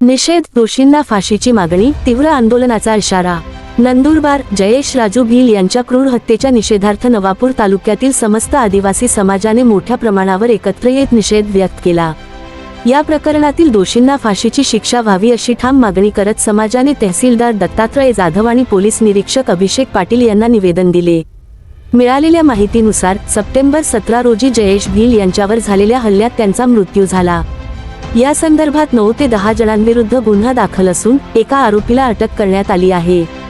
निषेध दोषींना फाशीची मागणी तीव्र आंदोलनाचा इशारा नंदुरबार जयेश राजू भिल यांच्या क्रूर हत्येच्या निषेधार्थ नवापूर तालुक्यातील समस्त आदिवासी समाजाने मोठ्या प्रमाणावर एकत्र येत निषेध व्यक्त केला. या प्रकरणातील दोषींना फाशीची शिक्षा व्हावी अशी ठाम मागणी करत समाजाने तहसीलदार दत्तात्रय जाधव आणि पोलीस निरीक्षक अभिषेक पाटील यांना निवेदन दिले. मिळालेल्या माहितीनुसार सप्टेंबर सतरा रोजी जयेश भिल यांच्यावर झालेल्या हल्ल्यात त्यांचा मृत्यू झाला. या संदर्भात नऊ ते दहा जणांविरुद्ध गुन्हा दाखल असून एका आरोपीला अटक करण्यात आली आहे.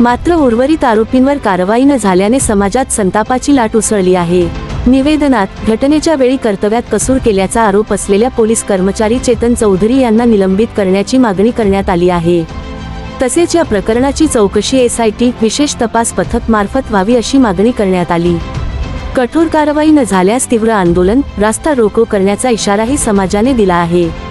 मात्र उर्वरित आरोपींवर कारवाई न झाल्याने समाजात संतापाची लाट उसळली आहे. निवेदनात घटनेच्या वेळी कर्तव्यात कसूर केल्याचा आरोप असलेल्या पोलीस कर्मचारी चेतन चौधरी यांना निलंबित करण्याची मागणी करण्यात आली आहे. तसेच या प्रकरणाची चौकशी एसआयटी विशेष तपास पथक मार्फत व्हावी अशी मागणी करण्यात आली. कठोर कारवाई न झाल्यास तीव्र आंदोलन रास्ता रोको करण्याचा इशाराही समाजाने दिला आहे.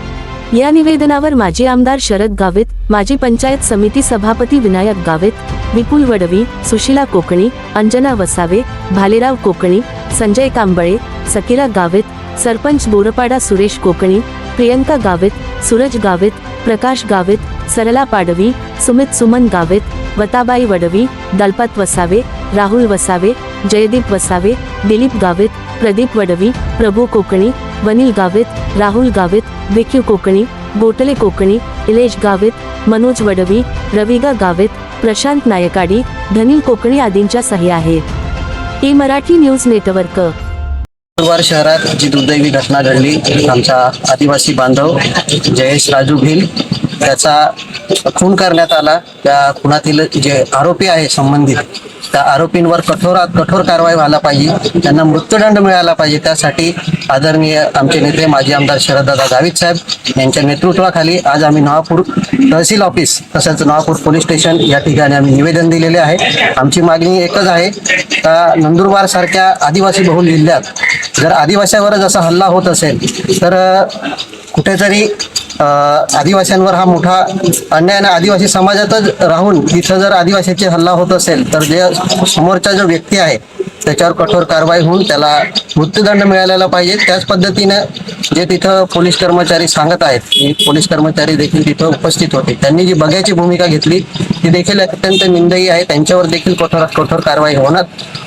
या निवेदनावर माजी आमदार शरद गावित माजी पंचायत समिती सभापती विनायक गावित विपुल वडवी सुशिला कोकणी अंजना वसावे भालेराव कोकणी संजय कांबळे सकिरा गावित सरपंच बोरपाडा सुरेश कोकणी प्रियंका गावित सूरज गावित प्रकाश गावित सरला पाडवी सुमित सुमन गावित वताबाई वडवी दलपत वसावे राहुल वसावे जयदीप वसावे दिलीप गावित प्रदीप वडवी प्रभू कोकणी वनील गावित राहुल गावित विक्यू कोकणी बोटले कोकणी इलेश गावित मनोज वडवी रविगा गावित प्रशांत नायकाडी धनील कोकणी आदींच्या सही आहेत. E Marathi news network. Nandurbar शहरात जी दुर्दैवी घटना घडली आमचा आदिवासी बांधव जयेश राजू भिल त्याचा खून करण्यात आला. त्या खुनातील जे आरोपी आहे संबंधित त्या आरोपींवर कठोरात कठोर कारवाई व्हायला पाहिजे. त्यांना मृत्यूदंड मिळाला पाहिजे. त्यासाठी आदरणीय आमचे नेते माजी आमदार शरददादा गावित साहेब यांच्या नेतृत्वाखाली आज आम्ही नवापूर तहसील ऑफिस तसंच नवापूर पोलीस स्टेशन या ठिकाणी आम्ही निवेदन दिलेले आहे. आमची मागणी एकच आहे का नंदुरबार सारख्या आदिवासी बहुल जिल्ह्यात जर आदिवासीवर जसा हल्ला होत असेल तर कुठेतरी आदिवासींवर हा मोठा अन्याय आणि आदिवासी समाजातच राहून तिथं जर आदिवासीचे हल्ला होत असेल तर जे समोरचा जो व्यक्ती आहे त्याच्यावर कठोर कारवाई होऊन त्याला मृत्यूदंड मिळालेला पाहिजे. त्याच पद्धतीनं जे तिथं पोलीस कर्मचारी सांगत आहेत पोलीस कर्मचारी देखील तिथं उपस्थित होते. त्यांनी जी बघायची भूमिका घेतली ती देखील अत्यंत निंदनीय आहे. त्यांच्यावर देखील कठोरात कठोर कारवाई होणार.